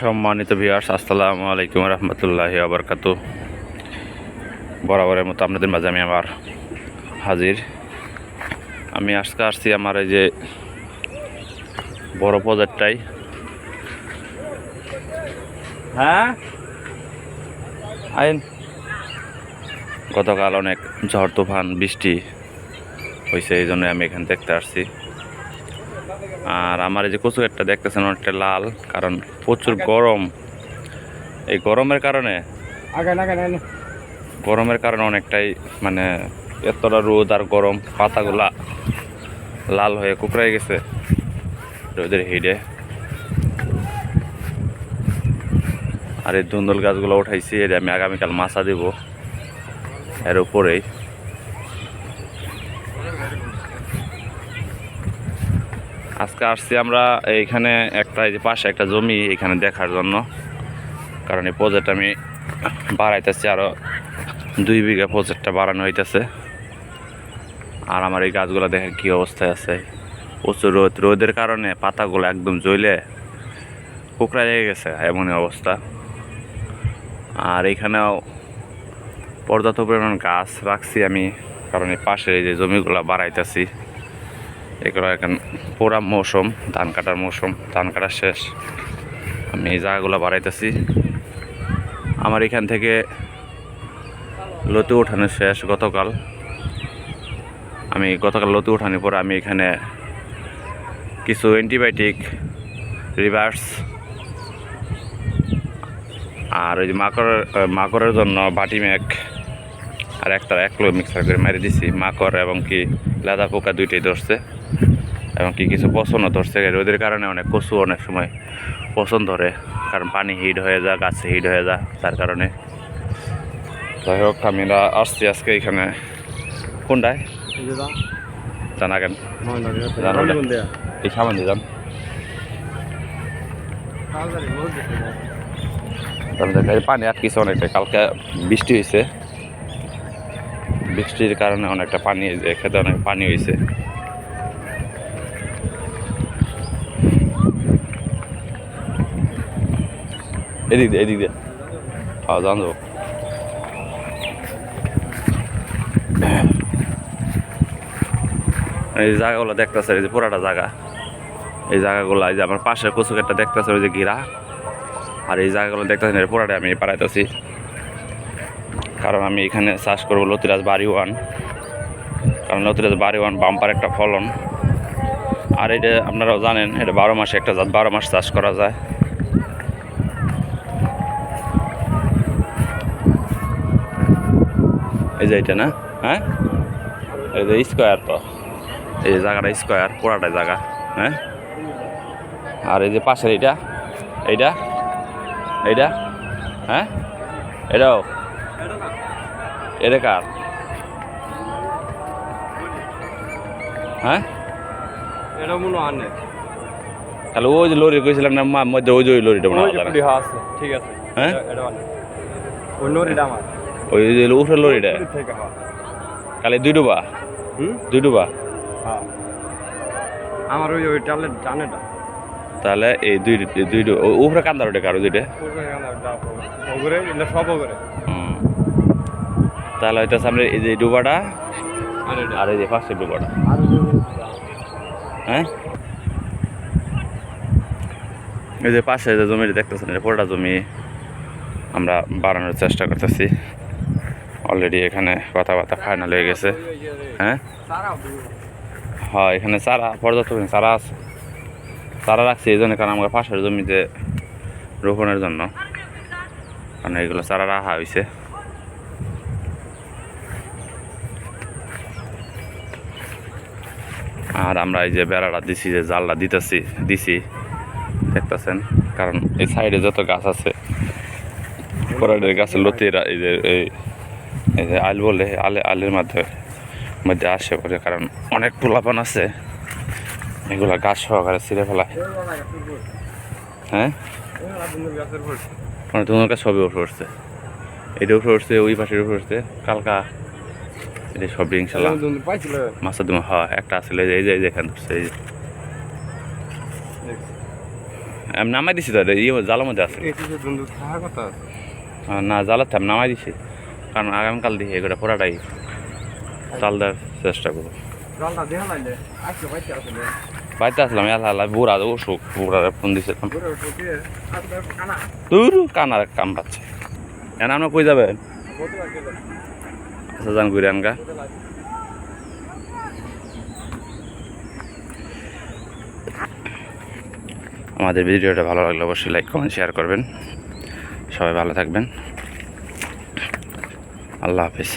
সম্মানিত ভিউয়ার্স আসসালামু আলাইকুম রহমতুল্লাহি আবরকাতু বরাবরের মতো আপনাদের মাঝে আমি আবার হাজির। আমি আজকে আসছি আমার এই যে বড় প্রজেক্টটাই হ্যাঁ? আইন। গতকাল অনেক ঝড়, তুফান, বৃষ্টি হয়েছে এই জন্য আমি এখানে দেখতে আসছি। আর আমার এই যে কচু একটা দেখতেছেন অনেকটা লাল কারণ প্রচুর গরম। এই গরমের কারণে গরমের কারণে অনেকটাই মানে এতটা রোদ আর গরম পাতাগুলা লাল হয়ে কুকড়াই গেছে রোদের হিডে। আর এই ধুন্দল গাছগুলো উঠাইছি এর আমি আগামীকাল মাছা দিব। এর উপরেই। আজকে আসছি আমরা এইখানে একটা, এই যে পাশে একটা জমি এখানে দেখার জন্য। কারণ এই প্রজেক্ট আমি বাড়াইতেছি আরও দুই বিঘা প্রজেক্টটা বাড়ানো হইতেছে। আর আমার এই গাছগুলো দেখেন কী অবস্থায় আছে। প্রচুর রোদ। রোদের কারণে পাতাগুলো একদম জ্বলে কুকড়া লেগে গেছে, এমনই অবস্থা। আর এইখানেও পর্যাপ্ত পরিমাণ গাছ রাখছি আমি, কারণ এই পাশে এই যে জমিগুলো বাড়াইতেছি। এগুলো এখন পুরা মৌসুম, ধান কাটার মৌসুম, ধান কাটা শেষ। আমি এই জায়গাগুলো বাড়াইতেছি। আমার এখান থেকে লতু উঠানো শেষ গতকাল। আমি গতকাল লতু উঠানোর পর আমি এখানে কিছু অ্যান্টিবায়োটিক, রিভার্স আর ওই যে মাকড়ের মাকড়ের জন্য বাটি ম্যাক আর একটা এক কিলো মিক্সার করে মেরে দিছি। মাকড় এবং কি লেদা পোকা দুইটাই ধরছে এবং কি কিছু পছন্দ ধরছে। রোদের কারণে অনেক কচু অনেক সময় পছন্দ ধরে কারণ পানি হিট হয়ে যায় গাছে হিট হয়ে যায় তার কারণে। যাই হোক আমরা আসছি আজকে এখানে। কোনটায়? জানা। কেন এই সামান দিয়ে যান। পানি আটকেছে অনেকটা কালকে বৃষ্টি হয়েছে বৃষ্টির কারণে অনেকটা পানি খেতে অনেক পানি হয়েছে এদিক দিয়ে এদিক দিয়ে। হ্যাঁ এই জায়গাগুলো দেখতেছে এই যে পুরাটা জায়গা। এই জায়গাগুলো, এই যে আমার পাশের কচুকেরটা দেখতেছে ওই যে ঘিরা আর এই জায়গাগুলো দেখতেছেন পুরাটা আমি পাড়াইতেছি। কারণ আমি এখানে চাষ করব লতিরাজ বাড়ি ওয়ান। কারণ লতিরাজ বাড়ি ওয়ান বাম্পার একটা ফলন। আর এটা আপনারাও জানেন, এটা বারো মাসে একটা জাত, বারো মাস চাষ করা যায়। এই যে এটা না? হ্যাঁ? এই যে স্কোয়ার তো। এই যে জায়গাটা স্কোয়ার পুরাটা জায়গা। হ্যাঁ? আর এই যে পাশের এইটা এইটা এইটা হ্যাঁ? এটাও। এটা কার? হ্যাঁ? এটা মনে হয় না তাহলে ওই যে লরি কইছিলাম না মা মধ্যে ওই যে ওই লরিটা মনে হয় আছে ঠিক আছে। হ্যাঁ? এটা- ওই নরিটা আমার। ওই যে উঠে লরিটা। কালে দুই ডুবা? হুম? দুই ডুবা? হ্যাঁ আমার ওই ওই টালে টানেটা তাহলে এই দুই দুই উপরে কান্দার ওটা কারও দুইটা? ওগুলো এটা সব হুম। তাহলে হয়তো সামনে এই যে ডুবাটা আর এই যে ফার্স্টের ডুবাটা হ্যাঁ? এই যে পাশে যে জমিটা দেখতেছেন এটা পুরোটা জমি আমরা বাড়ানোর চেষ্টা করতেছি। অলরেডি এখানে কথাবার্তা ফাইনাল হয়ে গেছে। হ্যাঁ? হ্যাঁ এখানে চারা পর্যাপ্ত চারা আছে। চারা রাখছি এই জন্য কারণ আমার পাশের জমিতে রোপণের জন্য। কারণ এগুলো চারা রাখা হয়েছে। আর আমরা এই যে বেড়াটা দিছি, যে জালটা দিতেছি, দিছি, দেখতেছেন? কারণ এই সাইডে যত গাছ আছে, পরের গাছের লতিরা এই যে এই যে আল বলে, আলে, আলের মাধ্যমে মধ্যে আসে পরে কারণ অনেক পোলাপান আছে। এগুলা গাছ সহকারে ছিঁড়ে ফেলায়। হ্যাঁ? মানে তোমার কাছে সবই উঠে উঠছে। এটা উঠে উঠছে, ওই পাশের উঠে উঠছে, কালকা এটা সবই ইনশাল্লাহ মাছের দিমা হ্যাঁ একটা আসলে এই যে ধরছে এই আমি নামাই দিছি তো ইয়ে জালের মধ্যে আছে। না জালের থাম নামাই দিছি। কারণ আগামীকাল দিয়ে এগুলো পুরাটাই চাল দেওয়ার চেষ্টা করব। বাড়িতে আসলাম এলা এলা বুড়া অসুখ বুড়ারে ফোন কানা? দূর কানার কাম পাচ্ছে। এখন আমরা কই যাবে কত লাগে আচ্ছা যান আনগা। আমাদের ভিডিওটা ভালো লাগলে অবশ্যই লাইক কমেন্ট শেয়ার করবেন। সবাই ভালো থাকবেন। আল্লাহ হাফিজ।